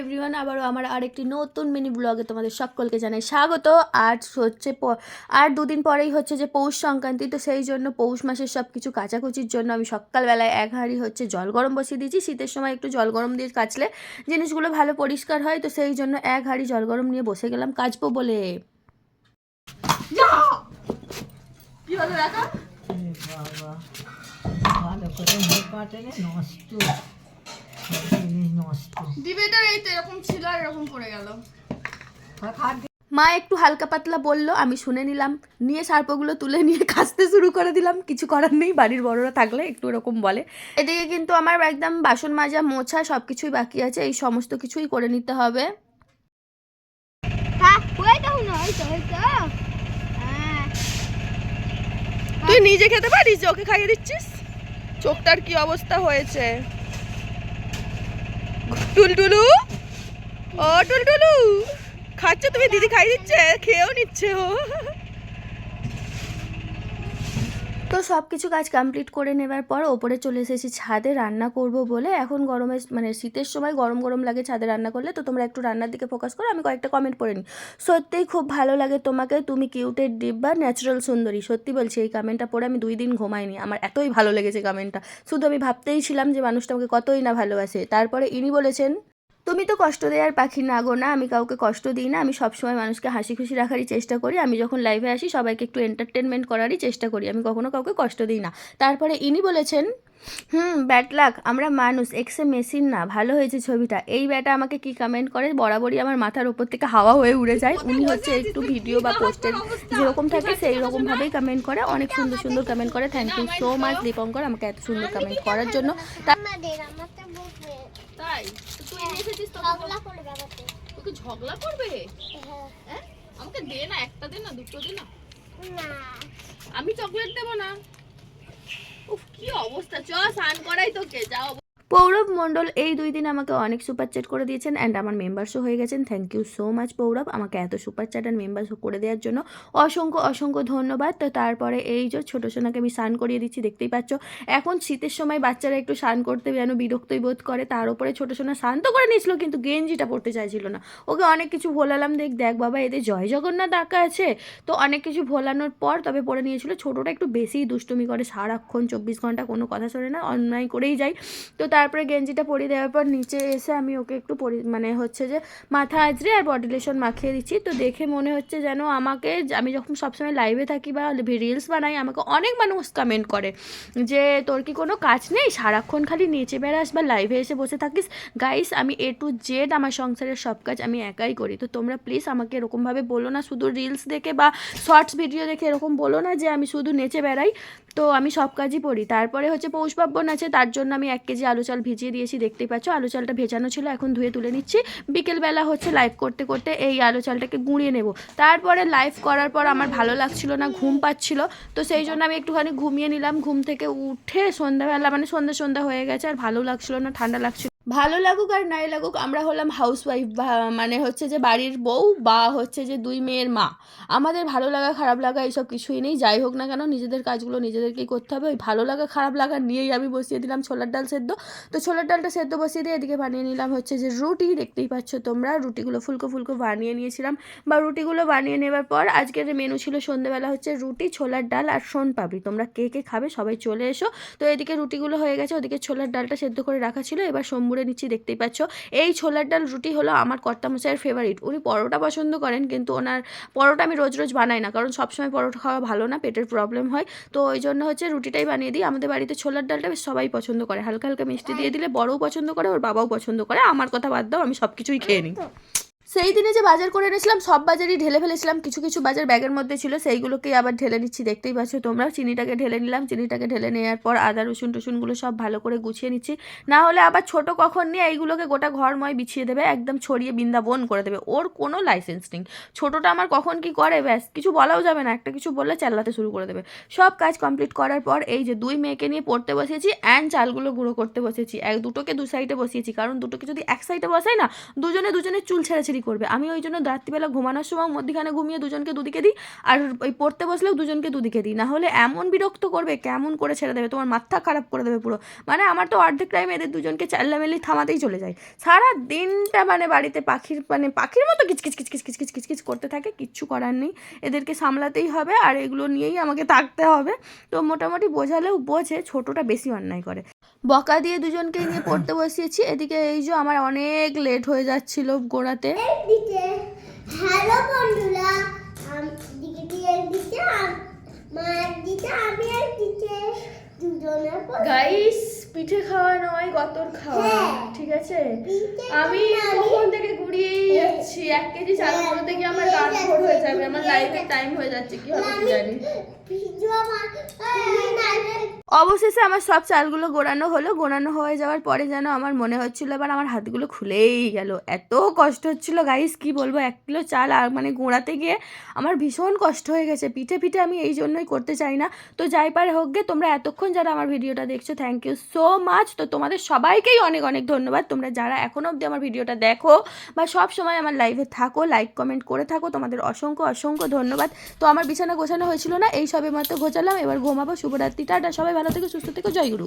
Everyone, আবারও আমার আরেকটি নতুন মিনি ব্লগে তোমাদের সকলকে জানাই স্বাগত। আজ হচ্ছে আর দুদিন পরেই হচ্ছে যে পৌষ সংক্রান্তি, তো সেই জন্য পৌষ মাসের সব কিছু কাচাকুচির জন্য আমি সকালবেলায় এক হাঁড়ি হচ্ছে জল গরম বসিয়ে দিয়েছি। শীতের সময় একটু জল গরম দিয়ে কাচলে জিনিসগুলো ভালো পরিষ্কার হয়, তো সেই জন্য এক হাঁড়ি জল গরম নিয়ে বসে গেলাম কাচবো বলে। ডিবেটার এই তো এরকম ছিল আর এরকম পড়ে গেল। মা একটু হালকা পাতলা বলল আমি শুনে নিলাম। নিয়ে সার্পগুলো তুলে নিয়ে কাচতে শুরু করে দিলাম। কিছু করার নেই বাড়ির বড়রা থাকলে একটু এরকম বলে। এদিকে কিন্তু আমার একদম বাসন মাজা মোছা সব কিছুই বাকি আছে। এই সমস্ত কিছুই করে নিতে হবে। তুই নিজে খেতে পারিস ওকে খাইয়ে দিচ্ছিস? চোখটার কি অবস্থা হয়েছে? টুলটুলু? ও টুলটুলু। খাচ্ছ তুমি? দিদি খাই দিচ্ছে। খেয়েও নিচ্ছে ও। তো সব কিছু কাজ কমপ্লিট করে নেবার পর ওপরে চলে এসেছি ছাদে রান্না করব বলে। এখন গরমে মানে শীতের সময় গরম গরম লাগে ছাদে রান্না করলে, তো তোমরা একটু রান্নার দিকে ফোকাস করো, আমি কয়েকটা কমেন্ট পড়ে নিই। সত্যিই খুব ভালো লাগে তোমাকে, তুমি কিউটের ডিব্বা ন্যাচারাল সুন্দরী, সত্যি বলছি এই কমেন্টটা পড়ে আমি দুই দিন ঘুমাইনি, আমার এতই ভালো লেগেছে কমেন্টটা শুধু আমি ভাবতেই ছিলাম যে মানুষটা আমাকে কতই না ভালোবাসে। তারপরে ইনি বলেছেন তুমি তো কষ্ট দেওয়ার পাখি না গো না আমি কাউকে কষ্ট দিই না আমি সবসময় মানুষকে হাসি খুশি রাখারই চেষ্টা করি আমি যখন লাইভে আসি সবাইকে একটু এন্টারটেনমেন্ট করারই চেষ্টা করি আমি কখনো কাউকে কষ্ট দিই না। তারপরে ইনি বলেছেন হুম ব্যাট লাক আমরা মানুষ এক্সে মেশিন না ভালো হয়েছে ছবিটা এই ব্যাটা আমাকে কি কমেন্ট করে? বরাবরই আমার মাথার উপর থেকে হাওয়া হয়ে উড়ে যায়। উনি হচ্ছে একটু ভিডিও বা পোস্টের যেরকম থাকে সেই রকমভাবেই কমেন্ট করে অনেক সুন্দর সুন্দর কমেন্ট করে thank you so much Dipankar আমাকে এত সুন্দর কমেন্ট করার জন্য। তাই? তুই এসেছিস তো ঝগড়া করবে বাবাতে তোকে ঝগড়া করবে? হ্যাঁ। হ্যাঁ? আমাকে দে না একটা দে না দুটো দে না। না। আমি চকলেট দেবো না। উফ কি অবস্থা। চ স্নান করাই তোকে যাও পৌরব মণ্ডল এই দুই দিন আমাকে অনেক সুপার চ্যাট করে দিয়েছেন অ্যান্ড আমার মেম্বারসও হয়ে গেছেন। Thank you so much Paurab. আমাকে এত সুপার চ্যাট অ্যান্ড মেম্বার্স করে দেওয়ার জন্য অসংখ্য অসংখ্য ধন্যবাদ। তো তারপরে এই যে ছোটো সোনাকে আমি স্নান করিয়ে দিচ্ছি, দেখতেই পাচ্ছ। এখন শীতের সময় বাচ্চারা একটু স্নান করতে যেন বিরক্তই বোধ করে, তার উপরে ছোটো সোনা স্নান তো করে নিয়েছিল, কিন্তু গেঞ্জিটা পড়তে চাইছিল না। ওকে অনেক কিছু ভোলালাম, দেখ দেখ বাবা এদের জয় জগন্নাথ আঁকা আছে। তো অনেক কিছু ভোলানোর পর তবে পরে নিয়েছিল, ছোটোটা একটু বেশিই দুষ্টুমি করে, সারাক্ষণ চব্বিশ ঘণ্টা কোনো কথা শোনে না, অন্যায় করেই যায়। তো তারপরে গেঞ্জিটা পরিয়ে দেওয়ার পর নিচে এসে আমি ওকে একটু পরি মানে হচ্ছে যে মাথা আজরে আর বডি লোশন মাখিয়ে দিচ্ছি। তো দেখে মনে হচ্ছে যেন আমাকে আমি যখন সবসময় লাইভে থাকি বা রিলস বানাই, আমাকে অনেক মানুষ কমেন্ট করে যে, তোর কি কোনো কাজ নেই? সারাক্ষণ খালি নেচে বেড়াস বা লাইভে এসে বসে থাকিস? গাইস আমি এ টু জেড আমার সংসারের সব কাজ আমি একাই করি। তো তোমরা প্লিজ আমাকে এরকমভাবে বলো না, শুধু রিলস দেখে বা শর্টস ভিডিও দেখে এরকম বলো না যে, আমি শুধু নেচে বেড়াই। তো আমি সব কাজই করি। তারপরে হচ্ছে পৌষ পার্বণ আছে, তার জন্য আমি এক কেজি আলু চাল ভিজিয়ে দিয়েছি, দেখতেই পাচ্ছ। আলু চালটা ভেজানো ছিল, এখন ধুয়ে তুলে নিচ্ছি। বিকেলবেলা হচ্ছে লাইভ করতে করতে এই আলু চালটাকে গুঁড়িয়ে নেব। তারপরে লাইভ করার পর আমার ভালো লাগছিল না, ঘুম পাচ্ছিল। তো সেই জন্য আমি একটুখানি ঘুমিয়ে নিলাম, ঘুম থেকে উঠে সন্ধ্যাবেলা মানে সন্ধ্যা সন্ধ্যা হয়ে গেছে, আর ভালো লাগছিল না, ঠান্ডা লাগছিল ভালো লাগুক আর নাই লাগুক, আমরা হলাম হাউস ওয়াইফ মানে হচ্ছে যে বাড়ির বউ বা হচ্ছে যে দুই মেয়ের মা। আমাদের ভালো লাগা, খারাপ লাগা এইসব কিছুই নেই, যাই হোক না কেন নিজেদের কাজগুলো নিজেদেরকেই করতে হবে। ওই ভালো লাগা, খারাপ লাগা নিয়েই আমি বসিয়ে দিলাম ছোলার ডাল সেদ্ধ। তো ছোলার ডালটা সেদ্ধ বসিয়ে দিয়ে এদিকে বানিয়ে নিলাম হচ্ছে যে রুটি, দেখতেই পাচ্ছ তোমরা। রুটিগুলো ফুলকো ফুলকো বানিয়ে নিয়েছিলাম বা রুটিগুলো বানিয়ে নেবার পর আজকের মেনু ছিল সন্ধ্যেবেলা হচ্ছে রুটি, ছোলার ডাল আর সোন পাপড়ি। তোমরা কে কে খাবে সবাই চলে এসো। তো এদিকে রুটিগুলো হয়ে গেছে, ওদিকে ছোলার ডালটা সেদ্ধ করে রাখা ছিল। এবার সম্বুরে নিচ্ছি, দেখতেই পাচ্ছ। এই ছোলার ডাল রুটি হলো আমার কর্তামশাইয়ের ফেভারিট উনি পরোটা পছন্দ করেন, কিন্তু ওনার পরোটা আমি রোজ রোজ বানাই না, কারণ সবসময় পরোটা খাওয়া ভালো না, পেটের প্রবলেম হয়। তো ওই জন্য হচ্ছে রুটিটাই বানিয়ে দিই। আমাদের বাড়িতে ছোলার ডালটা বেশ সবাই পছন্দ করে। হালকা হালকা মিষ্টি দিয়ে দিলে বড়ও পছন্দ করে, ওর বাবাও পছন্দ করে। আমার কথা বাদ দাও, আমি সব কিছুই খেয়ে নিই। সেই দিনে যে বাজার করে এনেছিলাম, সব বাজারই ঢেলে ফেলেছিলাম। কিছু কিছু বাজার ব্যাগের মধ্যে ছিল, সেইগুলোকেই আবার ঢেলে নিচ্ছি, দেখতেই পাচ্ছ তোমরা। চিনিটাকে ঢেলে নিলাম, চিনিটাকে ঢেলে নেওয়ার পর আদা, রসুন টসুনগুলো সব ভালো করে গুছিয়ে নিচ্ছি। না হলে আবার ছোট কখন নিয়ে এইগুলোকে গোটা ঘরময় বিছিয়ে দেবে, একদম ছড়িয়ে বৃন্দাবন করে দেবে। ওর কোনো লাইসেন্স নেই। ছোটোটা আমার কখন কি করে, ব্যাস, কিছু বলাও যাবে না। একটা কিছু বললে চাল্লাতে শুরু করে দেবে। সব কাজ কমপ্লিট করার পর এই যে দুই মেয়েকে নিয়ে পড়তে বসেছি অ্যান্ড চালগুলো গুঁড়ো করতে বসেছি এক দুটোকে দু সাইডে বসিয়েছি, কারণ দুটোকে যদি এক সাইডে বসাই না, দুজনে দুজনে চুল ছেড়াছেড়ি চিল্লাচিল্লি করবে। আমি ওই জন্য রাত্রিবেলা ঘুমানোর সময় মধ্যখানে ঘুমিয়ে দুজনকে দুদিকে দিই আর ওই পড়তে বসলেও দুজনকে দুদিকে দিই। না হলে এমন বিরক্ত করবে, কেমন করে ছেড়ে দেবে? তোমার মাথা খারাপ করে দেবে পুরো। মানে আমার তো অর্ধেক টাইম এদের দুজনকে চাল্লামেলি থামাতেই চলে যায়। সারা দিনটা মানে বাড়িতে পাখির মানে পাখির মতো কিচকিচ কিচকিচ কিচকিচ কিচকিচ করতে থাকে, কিচ্ছু করার নেই। এদেরকে সামলাতেই হবে আর এগুলো নিয়েই আমাকে থাকতে হবে। তো মোটামুটি বোঝালেও বোঝে, ছোটোটা বেশি অন্যায় করে। বকা দিয়ে দুজনকে নিয়ে পড়তে বসিয়েছি। এদিকে এই যে আমার অনেক লেট হয়ে যাচ্ছিল গোড়াতে। হ্যালো বন্ধুরা আম আর গাইস পিঠে খাওয়া নয় গতর খাওয়া হ্যাঁ। ঠিক আছে? আমি খাওয়া কখন থেকে ঘুরিয়েই যাচ্ছি? এক কেজি চাল করতে গিয়ে আমার রাত ভোর হয়ে যাবে? আমার লাইফের টাইম হয়ে যাচ্ছে কি হবে জানি। তুমি নাইলে অবশেষে আমার সব চালগুলো গোড়ানো হলো। গোড়ানো হয়ে যাওয়ার পরে যেন আমার মনে হচ্ছিল এবার আমার হাতগুলো খুলেই গেল। এত কষ্ট হচ্ছিল গাইস কি বলব? এক কিলো চাল আর মানে গোড়াতে গিয়ে আমার ভীষণ কষ্ট হয়ে গেছে। পিঠে পিঠে আমি এই জন্যই করতে চাই না। তো যাই পারে হোক গে তোমরা এতক্ষণ যারা আমার ভিডিওটা দেখছ থ্যাংক ইউ সো মাচ তো তোমাদের সবাইকেই অনেক অনেক ধন্যবাদ। তোমরা যারা এখনও অবধি আমার ভিডিওটা দেখো বা সব সময় আমার লাইভে থাকো লাইক কমেন্ট করে থাকো, তোমাদের অসংখ্য অসংখ্য ধন্যবাদ। তো আমার বিছানা গোছানো হয়েছিল না, এই সবে মাত্র গোছালাম, এবার ঘুমাবো। শুভরাত্রি, টাটা, সবাই ভালো থেকে, সুস্থ থেকে, জয় গুরু।